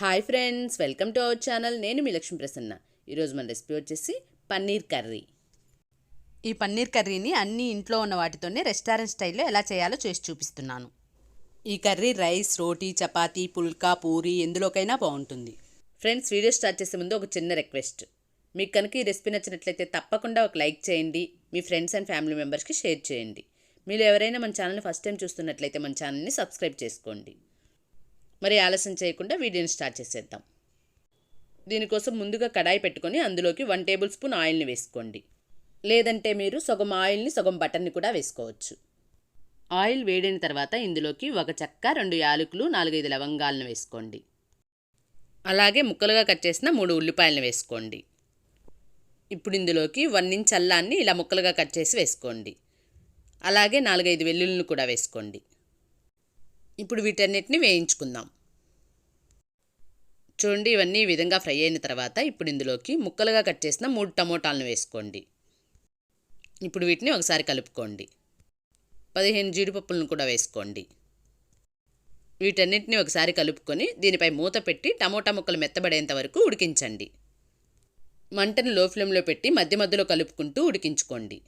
Hi friends welcome to our channel. నేను మీ లక్ష్మీ ప్రసన్న. ఈరోజు మన రెసిపీ వచ్చేసి పన్నీర్ కర్రీ. ఈ పన్నీర్ కర్రీని అన్ని ఇంట్లో ఉన్న వాటితోనే రెస్టారెంట్ స్టైల్లో ఎలా చేయాలో చేసి చూపిస్తున్నాను. ఈ కర్రీ రైస్ రోటీ చపాతీ పుల్కా పూరి ఎందులోకైనా బాగుంటుంది. ఫ్రెండ్స్ వీడియో స్టార్ట్ చేసే ముందు ఒక చిన్న రిక్వెస్ట్. మీకు కనుక ఈ రెసిపీ నచ్చినట్లయితే తప్పకుండా ఒక లైక్ చేయండి మీ ఫ్రెండ్స్ అండ్ ఫ్యామిలీ మెంబర్స్కి షేర్ చేయండి. మీరు ఎవరైనా మన ఛానల్ని ఫస్ట్ టైం చూస్తున్నట్లయితే మన ఛానల్ని సబ్స్క్రైబ్ చేసుకోండి. మరి ఆలస్యం చేయకుండా వీడియోని స్టార్ట్ చేసేద్దాం. దీనికోసం ముందుగా కడాయి పెట్టుకొని అందులోకి వన్ టేబుల్ స్పూన్ ఆయిల్ని వేసుకోండి. లేదంటే మీరు సగం ఆయిల్ని సగం బటర్ని కూడా వేసుకోవచ్చు. ఆయిల్ వేడిన తర్వాత ఇందులోకి ఒక చెక్క రెండు యాలకులు నాలుగైదు లవంగాలను వేసుకోండి. అలాగే ముక్కలుగా కట్ చేసిన మూడు ఉల్లిపాయలను వేసుకోండి. ఇప్పుడు ఇందులోకి వన్ ఇంచ్ అల్లాన్ని ఇలా ముక్కలుగా కట్ చేసి వేసుకోండి. అలాగే నాలుగైదు వెల్లుల్ని కూడా వేసుకోండి. ఇప్పుడు వీటన్నిటిని వేయించుకుందాం. చూడండి ఇవన్నీ ఈ విధంగా ఫ్రై అయిన తర్వాత ఇప్పుడు ఇందులోకి ముక్కలుగా కట్ చేసిన మూడు టమోటాలను వేసుకోండి. ఇప్పుడు వీటిని ఒకసారి కలుపుకోండి. పదిహేను జీడిపప్పులను కూడా వేసుకోండి. వీటన్నిటిని ఒకసారి కలుపుకొని దీనిపై మూత పెట్టి టమోటా ముక్కలు మెత్తబడేంత వరకు ఉడికించండి. మంటను లో ఫ్లేమ్లో పెట్టి మధ్య మధ్యలో కలుపుకుంటూ ఉడికించుకోండి.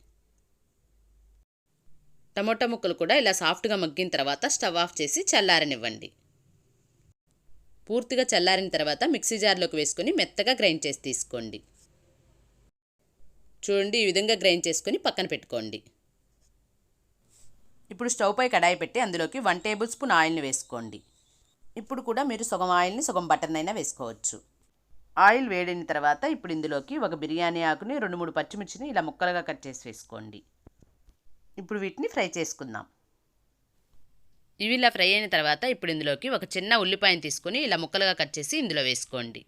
టమోటా ముక్కలు కూడా ఇలా సాఫ్ట్గా మగ్గిన తర్వాత స్టవ్ ఆఫ్ చేసి చల్లారనివ్వండి. పూర్తిగా చల్లారిన తర్వాత మిక్సీ జార్లోకి వేసుకొని మెత్తగా గ్రైండ్ చేసి తీసుకోండి. చూడండి ఈ విధంగా గ్రైండ్ చేసుకొని పక్కన పెట్టుకోండి. ఇప్పుడు స్టవ్ పై కడాయి పెట్టి అందులోకి వన్ టేబుల్ స్పూన్ ఆయిల్ని వేసుకోండి. ఇప్పుడు కూడా మీరు సగం ఆయిల్ని సగం బటర్నైనా వేసుకోవచ్చు. ఆయిల్ వేడిన తర్వాత ఇప్పుడు ఇందులోకి ఒక బిర్యానీ ఆకుని రెండు మూడు పచ్చిమిర్చిని ఇలా ముక్కలుగా కట్ చేసి వేసుకోండి. ఇప్పుడు వీటిని ఫ్రై చేసుకుందాం. ఇవి ఇలా ఫ్రై అయిన తర్వాత ఇప్పుడు ఇందులోకి ఒక చిన్న ఉల్లిపాయను తీసుకొని ఇలా ముక్కలుగా కట్ చేసి ఇందులో వేసుకోండి.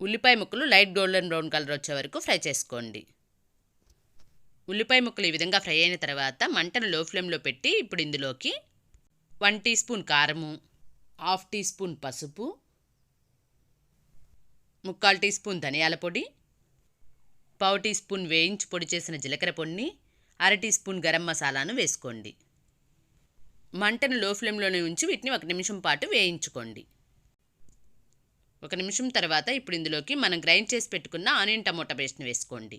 ఉల్లిపాయ ముక్కలు లైట్ గోల్డెన్ బ్రౌన్ కలర్ వచ్చే వరకు ఫ్రై చేసుకోండి. ఉల్లిపాయ ముక్కలు ఈ విధంగా ఫ్రై అయిన తర్వాత మంటను లో ఫ్లేమ్లో పెట్టి ఇప్పుడు ఇందులోకి వన్ టీ స్పూన్ కారము హాఫ్ టీ స్పూన్ పసుపు ముక్కాలు టీ స్పూన్ ధనియాల పొడి పావు టీ స్పూన్ వేయించి పొడి చేసిన జీలకర్ర పొడిని అర టీ స్పూన్ గరం మసాలాను వేసుకోండి. మంటను లో ఫ్లేమ్లోనే ఉంచి వీటిని ఒక నిమిషం పాటు వేయించుకోండి. ఒక నిమిషం తర్వాత ఇప్పుడు ఇందులోకి మనం గ్రైండ్ చేసి పెట్టుకున్న ఆనియన్ టమోటా పేస్ట్ని వేసుకోండి.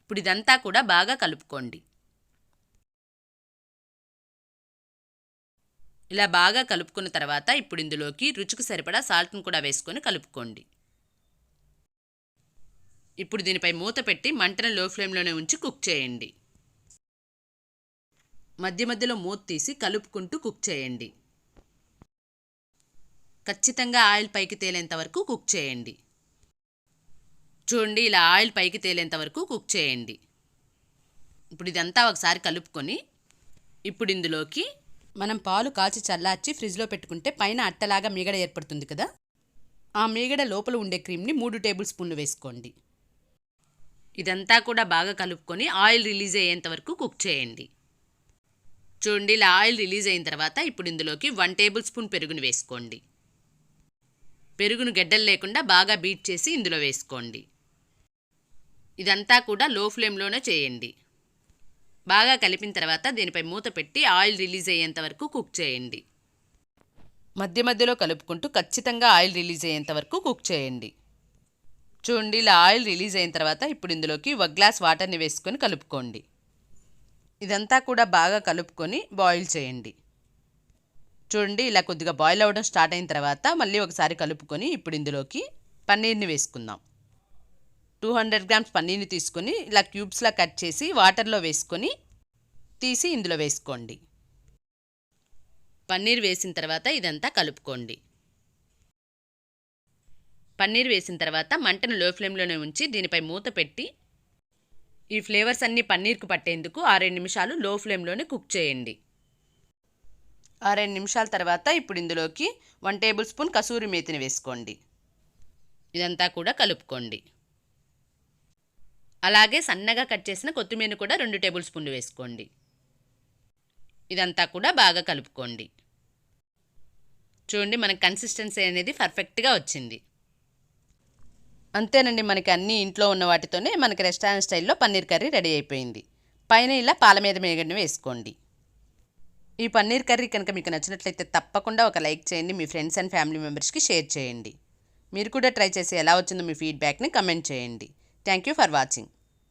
ఇప్పుడు ఇదంతా కూడా బాగా కలుపుకోండి. ఇలా బాగా కలుపుకున్న తర్వాత ఇప్పుడు ఇందులోకి రుచికి సరిపడా సాల్ట్ను కూడా వేసుకొని కలుపుకోండి. ఇప్పుడు దీనిపై మూత పెట్టి మంటను లో ఫ్లేమ్లోనే ఉంచి కుక్ చేయండి. మధ్య మధ్యలో మూత తీసి కలుపుకుంటూ కుక్ చేయండి. ఖచ్చితంగా ఆయిల్ పైకి తేలేంత వరకు కుక్ చేయండి. చూడండి ఇలా ఆయిల్ పైకి తేలేంత వరకు కుక్ చేయండి. ఇప్పుడు ఇదంతా ఒకసారి కలుపుకొని ఇప్పుడు ఇందులోకి మనం పాలు కాల్చి చల్లార్చి ఫ్రిడ్జ్లో పెట్టుకుంటే పైన అట్టలాగా మీగడ ఏర్పడుతుంది కదా? ఆ మీగడ లోపల ఉండే క్రీమ్ని మూడు టేబుల్ స్పూన్లు వేసుకోండి. ఇదంతా కూడా బాగా కలుపుకొని ఆయిల్ రిలీజ్ అయ్యేంత వరకు కుక్ చేయండి. చూడండి ఇలా ఆయిల్ రిలీజ్ అయిన తర్వాత ఇప్పుడు ఇందులోకి వన్ టేబుల్ స్పూన్ పెరుగును వేసుకోండి. పెరుగును గడ్డలు లేకుండా బాగా బీట్ చేసి ఇందులో వేసుకోండి. ఇదంతా కూడా లో ఫ్లేమ్లోనే చేయండి. బాగా కలిపిన తర్వాత దీనిపై మూత పెట్టి ఆయిల్ రిలీజ్ అయ్యేంత వరకు కుక్ చేయండి. మధ్య మధ్యలో కలుపుకుంటూ ఖచ్చితంగా ఆయిల్ రిలీజ్ అయ్యేంత వరకు కుక్ చేయండి. చూడండి ఇలా ఆయిల్ రిలీజ్ అయిన తర్వాత ఇప్పుడు ఇందులోకి ఒక గ్లాస్ వాటర్ని వేసుకొని కలుపుకోండి. ఇదంతా కూడా బాగా కలుపుకొని బాయిల్ చేయండి. చూడండి ఇలా కొద్దిగా బాయిల్ అవ్వడం స్టార్ట్ అయిన తర్వాత మళ్ళీ ఒకసారి కలుపుకొని ఇప్పుడు ఇందులోకి పన్నీర్ని వేసుకుందాం. టూ హండ్రెడ్ గ్రామ్స్ పన్నీర్ని తీసుకొని ఇలా క్యూబ్స్లా కట్ చేసి వాటర్లో వేసుకొని తీసి ఇందులో వేసుకోండి. పన్నీర్ వేసిన తర్వాత ఇదంతా కలుపుకోండి. పన్నీర్ వేసిన తర్వాత మంటను లో ఫ్లేమ్లోనే ఉంచి దీనిపై మూత పెట్టి ఈ ఫ్లేవర్స్ అన్నీ పన్నీర్కు పట్టేందుకు ఆరేడు నిమిషాలు లో ఫ్లేమ్లోనే కుక్ చేయండి. ఆరేడు నిమిషాల తర్వాత ఇప్పుడు ఇందులోకి వన్ టేబుల్ స్పూన్ కసూరి మేతిని వేసుకోండి. ఇదంతా కూడా కలుపుకోండి. అలాగే సన్నగా కట్ చేసిన కొత్తిమీర కూడా రెండు టేబుల్ స్పూన్లు వేసుకోండి. ఇదంతా కూడా బాగా కలుపుకోండి. చూడండి మనకి కన్సిస్టెన్సీ అనేది పర్ఫెక్ట్గా వచ్చింది. అంతేనండి మనకి అన్ని ఇంట్లో ఉన్న వాటితోనే మనకి రెస్టారెంట్ స్టైల్లో పన్నీర్ కర్రీ రెడీ అయిపోయింది. పైన ఇలా పాల మీద మేగడిని వేసుకోండి. ఈ పన్నీర్ కర్రీ కనుక మీకు నచ్చినట్లయితే తప్పకుండా ఒక లైక్ చేయండి మీ ఫ్రెండ్స్ అండ్ ఫ్యామిలీ మెంబర్స్కి షేర్ చేయండి. మీరు కూడా ట్రై చేసి ఎలా వచ్చిందో మీ ఫీడ్బ్యాక్ని కమెంట్ చేయండి. Thank you for watching.